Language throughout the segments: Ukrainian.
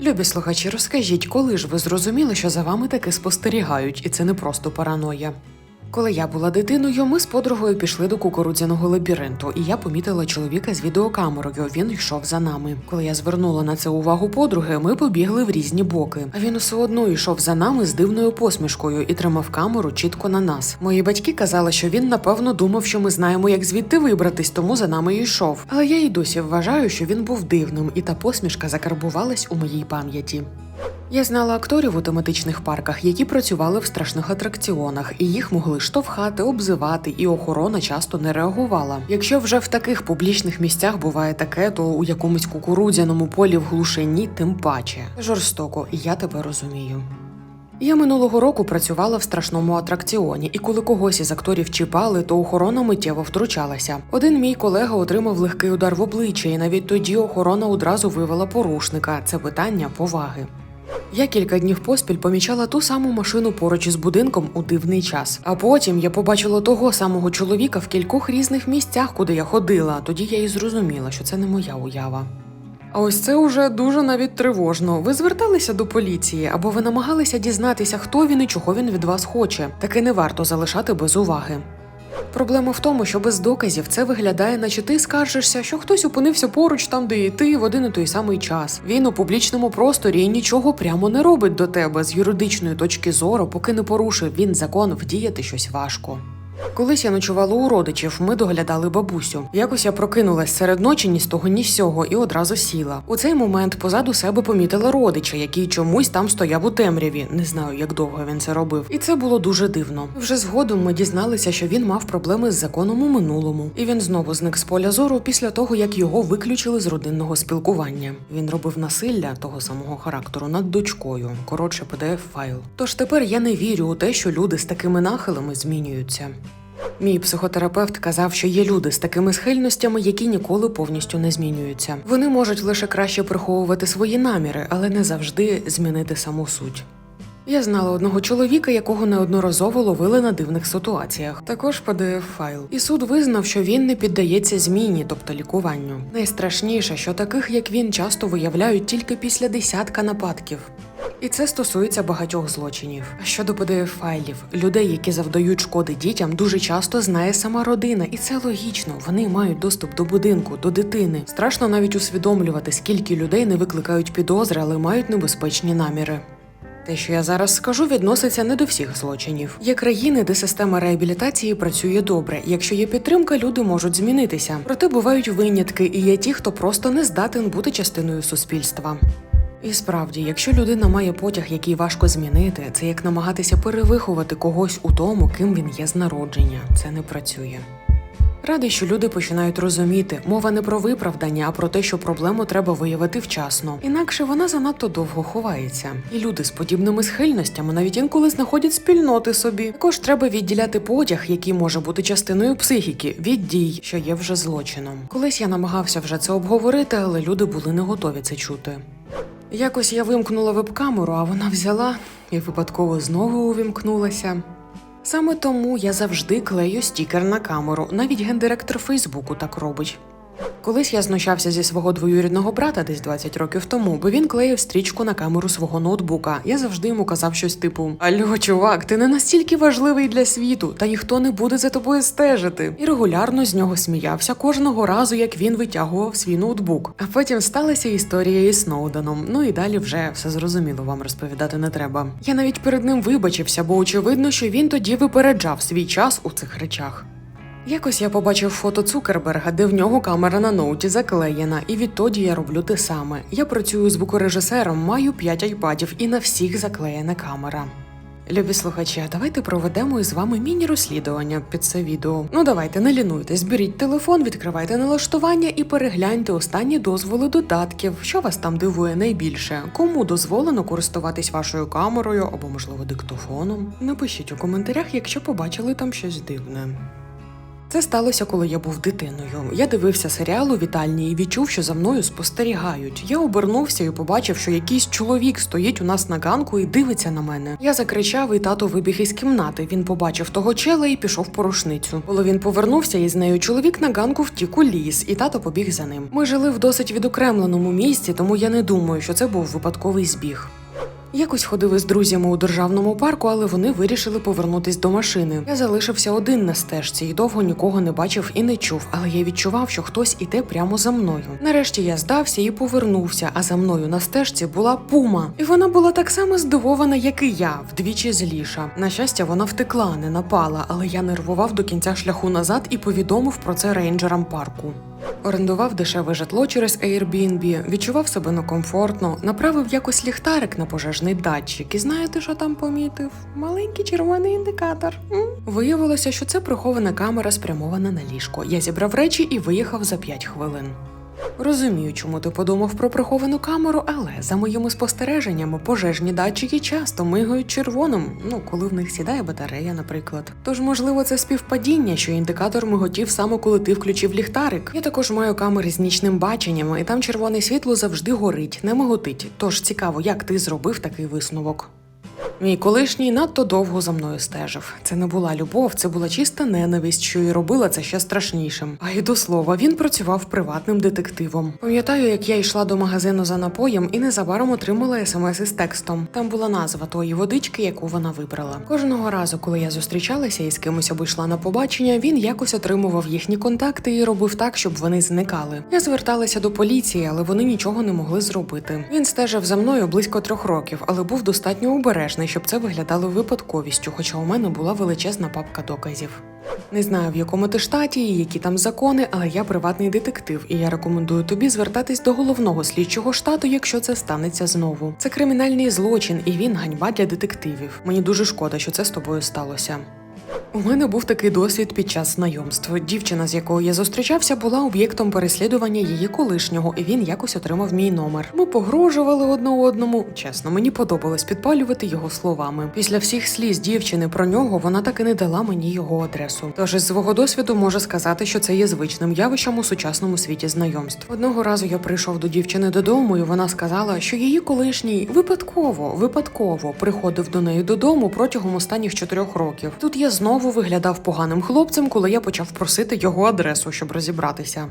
Любі слухачі, розкажіть, коли ж ви зрозуміли, що за вами таки спостерігають, і це не просто параноя. Коли я була дитиною, ми з подругою пішли до кукурудзяного лабіринту, і я помітила чоловіка з відеокамерою. Він йшов за нами. Коли я звернула на це увагу подруги, ми побігли в різні боки. А він усе одно йшов за нами з дивною посмішкою і тримав камеру чітко на нас. Мої батьки казали, що він напевно думав, що ми знаємо, як звідти вибратись, тому за нами йшов. Але я й досі вважаю, що він був дивним, і та посмішка закарбувалась у моїй пам'яті. Я знала акторів у тематичних парках, які працювали в страшних атракціонах, і їх могли штовхати, обзивати, і охорона часто не реагувала. Якщо вже в таких публічних місцях буває таке, то у якомусь кукурудзяному полі в глушині тим паче. Жорстоко, я тебе розумію. Я минулого року працювала в страшному атракціоні, і коли когось із акторів чіпали, то охорона миттєво втручалася. Один мій колега отримав легкий удар в обличчя, і навіть тоді охорона одразу вивела порушника. Це питання поваги. Я кілька днів поспіль помічала ту саму машину поруч із будинком у дивний час. А потім я побачила того самого чоловіка в кількох різних місцях, куди я ходила. Тоді я і зрозуміла, що це не моя уява. А ось це уже дуже навіть тривожно. Ви зверталися до поліції або ви намагалися дізнатися, хто він і чого він від вас хоче. Таке не варто залишати без уваги. Проблема в тому, що без доказів це виглядає, наче ти скаржишся, що хтось опинився поруч там, де і ти в один і той самий час. Він у публічному просторі і нічого прямо не робить до тебе з юридичної точки зору, поки не порушив він закон, вдіяти щось важко. Колись я ночувала у родичів, ми доглядали бабусю. Якось я прокинулась серед ночі ні з того, ні з сього і одразу сіла. У цей момент позаду себе помітила родича, який чомусь там стояв у темряві. Не знаю, як довго він це робив. І це було дуже дивно. Вже згодом ми дізналися, що він мав проблеми з законом у минулому, і він знову зник з поля зору після того, як його виключили з родинного спілкування. Він робив насилля того самого характеру над дочкою. Коротше, pdf файл. Тож тепер я не вірю у те, що люди з такими нахилами змінюються. Мій психотерапевт казав, що є люди з такими схильностями, які ніколи повністю не змінюються. Вони можуть лише краще приховувати свої наміри, але не завжди змінити саму суть. Я знала одного чоловіка, якого неодноразово ловили на дивних ситуаціях. Також pdf файл. І суд визнав, що він не піддається зміні, тобто лікуванню. Найстрашніше, що таких як він часто виявляють тільки після десятка нападків. І це стосується багатьох злочинів. Щодо pdf файлів, людей, які завдають шкоди дітям, дуже часто знає сама родина, і це логічно. Вони мають доступ до будинку, до дитини. Страшно навіть усвідомлювати, скільки людей не викликають підозри, але мають небезпечні наміри. Те, що я зараз скажу, відноситься не до всіх злочинів. Є країни, де система реабілітації працює добре. Якщо є підтримка, люди можуть змінитися. Проте бувають винятки, і є ті, хто просто не здатен бути частиною суспільства. І справді, якщо людина має потяг, який важко змінити, це як намагатися перевиховати когось у тому, ким він є з народження. Це не працює. Радий, що люди починають розуміти, мова не про виправдання, а про те, що проблему треба виявити вчасно. Інакше вона занадто довго ховається. І люди з подібними схильностями навіть інколи знаходять спільноти собі. Також треба відділяти потяг, який може бути частиною психіки, від дій, що є вже злочином. Колись я намагався вже це обговорити, але люди були не готові це чути. Якось я вимкнула веб-камеру, а вона взяла і випадково знову увімкнулася. Саме тому я завжди клею стікер на камеру, навіть гендиректор Фейсбуку так робить. Колись я знущався зі свого двоюрідного брата десь 20 років тому, бо він клеїв стрічку на камеру свого ноутбука. Я завжди йому казав щось типу: Альо, чувак, ти не настільки важливий для світу, та ніхто не буде за тобою стежити. І регулярно з нього сміявся кожного разу, як він витягував свій ноутбук. А потім сталася історія із Сноуденом. Ну і далі вже все зрозуміло вам розповідати не треба. Я навіть перед ним вибачився, бо очевидно, що він тоді випереджав свій час у цих речах. Якось я побачив фото Цукерберга, де в нього камера на ноуті заклеєна, і відтоді я роблю те саме. Я працюю звукорежисером, маю 5 айпадів і на всіх заклеєна камера. Любі слухачі, давайте проведемо із вами міні-розслідування під це відео. Ну давайте, не лінуйтесь, беріть телефон, відкривайте налаштування і перегляньте останні дозволи додатків, що вас там дивує найбільше, кому дозволено користуватись вашою камерою або, можливо, диктофоном. Напишіть у коментарях, якщо побачили там щось дивне. Це сталося, коли я був дитиною. Я дивився серіал у вітальні і відчув, що за мною спостерігають. Я обернувся і побачив, що якийсь чоловік стоїть у нас на ганку і дивиться на мене. Я закричав, і тато вибіг із кімнати. Він побачив того чела і пішов по рушницю. Коли він повернувся із нею, чоловік на ганку втік у ліс, і тато побіг за ним. Ми жили в досить відокремленому місці, тому я не думаю, що це був випадковий збіг. Якось ходили з друзями у державному парку, але вони вирішили повернутись до машини. Я залишився один на стежці і довго нікого не бачив і не чув, але я відчував, що хтось іде прямо за мною. Нарешті я здався і повернувся, а за мною на стежці була пума. І вона була так само здивована, як і я, вдвічі зліша. На щастя, вона втекла, не напала, але я нервував до кінця шляху назад і повідомив про це рейнджерам парку. Орендував дешеве житло через Airbnb, відчував себе некомфортно, направив якось ліхтарик на пожежний датчик. І знаєте, що там помітив? Маленький червоний індикатор. М? Виявилося, що це прихована камера спрямована на ліжко. Я зібрав речі і виїхав за 5 хвилин. Розумію, чому ти подумав про приховану камеру, але за моїми спостереженнями пожежні датчики часто мигають червоним, ну коли в них сідає батарея, наприклад. Тож, можливо, це співпадіння, що індикатор миготів саме коли ти включив ліхтарик. Я також маю камери з нічним баченням, і там червоне світло завжди горить, не миготить. Тож цікаво, як ти зробив такий висновок. Мій колишній надто довго за мною стежив. Це не була любов, це була чиста ненависть, що і робила це ще страшнішим. А й до слова, він працював приватним детективом. Пам'ятаю, як я йшла до магазину за напоєм і незабаром отримала смс із текстом. Там була назва тої водички, яку вона вибрала. Кожного разу, коли я зустрічалася і з кимось або йшла на побачення, він якось отримував їхні контакти і робив так, щоб вони зникали. Я зверталася до поліції, але вони нічого не могли зробити. Він стежив за мною близько трьох років, але був достатньо обережний, щоб це виглядало випадковістю, хоча у мене була величезна папка доказів. Не знаю, в якому ти штаті і які там закони, але я приватний детектив, і я рекомендую тобі звертатись до головного слідчого штату, якщо це станеться знову. Це кримінальний злочин, і він ганьба для детективів. Мені дуже шкода, що це з тобою сталося. У мене був такий досвід під час знайомства. Дівчина, з якою я зустрічався, була об'єктом переслідування її колишнього, і він якось отримав мій номер. Ми погрожували одне одному. Чесно, мені подобалось підпалювати його словами. Після всіх сліз дівчини про нього вона так і не дала мені його адресу. Тож із свого досвіду можу сказати, що це є звичним явищем у сучасному світі знайомств. Одного разу я прийшов до дівчини додому, і вона сказала, що її колишній випадково, випадково приходив до неї додому протягом останніх чотирьох років. Тут я знову виглядав поганим хлопцем, коли я почав просити його адресу, щоб розібратися.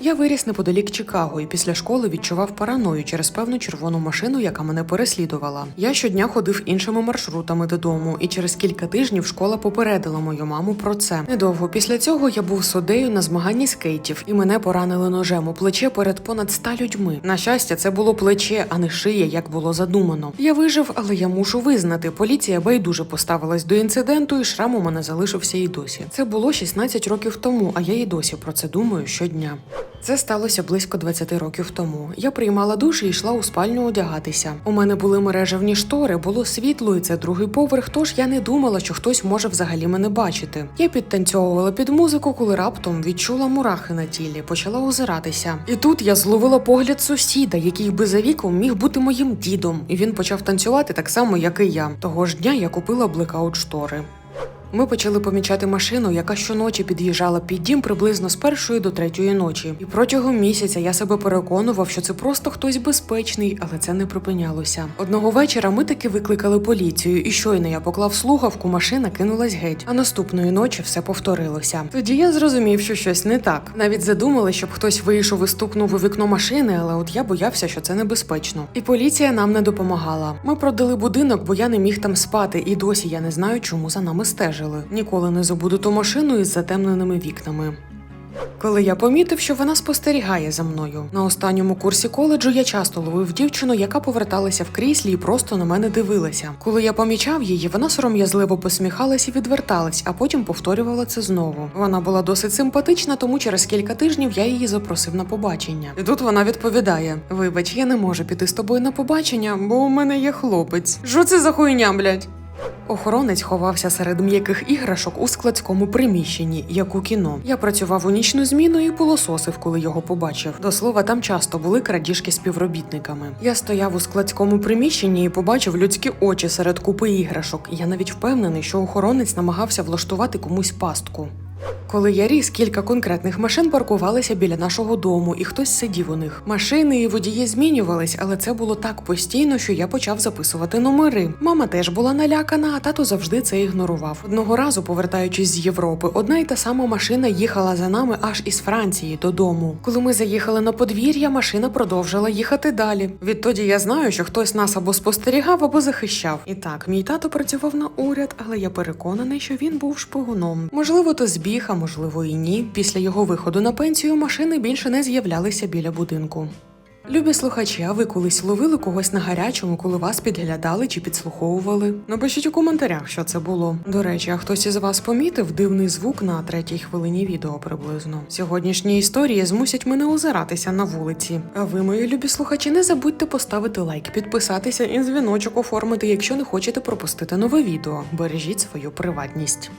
Я виріс неподалік Чикаго і після школи відчував параною через певну червону машину, яка мене переслідувала. Я щодня ходив іншими маршрутами додому, і через кілька тижнів школа попередила мою маму про це. Недовго після цього я був суддею на змаганні скейтів, і мене поранили ножем у плече перед понад ста людьми. На щастя, це було плече, а не шия, як було задумано. Я вижив, але я мушу визнати, поліція байдуже поставилась до інциденту, і шрам у мене залишився і досі. Це було 16 років тому, а я і досі про це думаю щодня. Це сталося близько 20 років тому. Я приймала душ і йшла у спальню одягатися. У мене були мережевні штори, було світло, і це другий поверх. Тож я не думала, що хтось може взагалі мене бачити. Я підтанцьовувала під музику, коли раптом відчула мурахи на тілі, почала озиратися. І тут я зловила погляд сусіда, який би за віком міг бути моїм дідом, і він почав танцювати так само, як і я. Того ж дня я купила блекаут штори. Ми почали помічати машину, яка щоночі під'їжджала під дім приблизно з першої до третьої ночі. І протягом місяця я себе переконував, що це просто хтось безпечний, але це не припинялося. Одного вечора ми таки викликали поліцію, і щойно я поклав слухавку, машина кинулась геть. А наступної ночі все повторилося. Тоді я зрозумів, що щось не так. Навіть задумали, щоб хтось вийшов і стукнув у вікно машини, але от я боявся, що це небезпечно. І поліція нам не допомагала. Ми продали будинок, бо я не міг там спати, і досі я не знаю, чому за нами стежили. Ніколи не забуду ту машину із затемненими вікнами. Коли я помітив, що вона спостерігає за мною. На останньому курсі коледжу я часто ловив дівчину, яка поверталася в кріслі і просто на мене дивилася. Коли я помічав її, вона сором'язливо посміхалась і відверталась, а потім повторювала це знову. Вона була досить симпатична, тому через кілька тижнів я її запросив на побачення. І тут вона відповідає: Вибач, я не можу піти з тобою на побачення, бо у мене є хлопець. Що це за хуйня, блядь? Охоронець ховався серед м'яких іграшок у складському приміщенні, як у кіно. Я працював у нічну зміну і пилососив, коли його побачив. До слова, там часто були крадіжки співробітниками. Я стояв у складському приміщенні і побачив людські очі серед купи іграшок. Я навіть впевнений, що охоронець намагався влаштувати комусь пастку. Коли я ріс, кілька конкретних машин паркувалися біля нашого дому, і хтось сидів у них. Машини і водії змінювались, але це було так постійно, що я почав записувати номери. Мама теж була налякана, а тато завжди це ігнорував. Одного разу, повертаючись з Європи, одна й та сама машина їхала за нами аж із Франції додому. Коли ми заїхали на подвір'я, машина продовжила їхати далі. Відтоді я знаю, що хтось нас або спостерігав, або захищав. І так, мій тато працював на уряд, але я переконаний, що він був шпигуном. Можливо, то збіг, а можливо і ні. Після його виходу на пенсію машини більше не з'являлися біля будинку. Любі слухачі, а ви колись ловили когось на гарячому, коли вас підглядали чи підслуховували? Напишіть у коментарях, що це було. До речі, а хтось із вас помітив дивний звук на третій хвилині відео приблизно. Сьогоднішні історії змусять мене озиратися на вулиці. А ви, мої любі слухачі, не забудьте поставити лайк, підписатися і дзвіночок оформити, якщо не хочете пропустити нове відео. Бережіть свою приватність.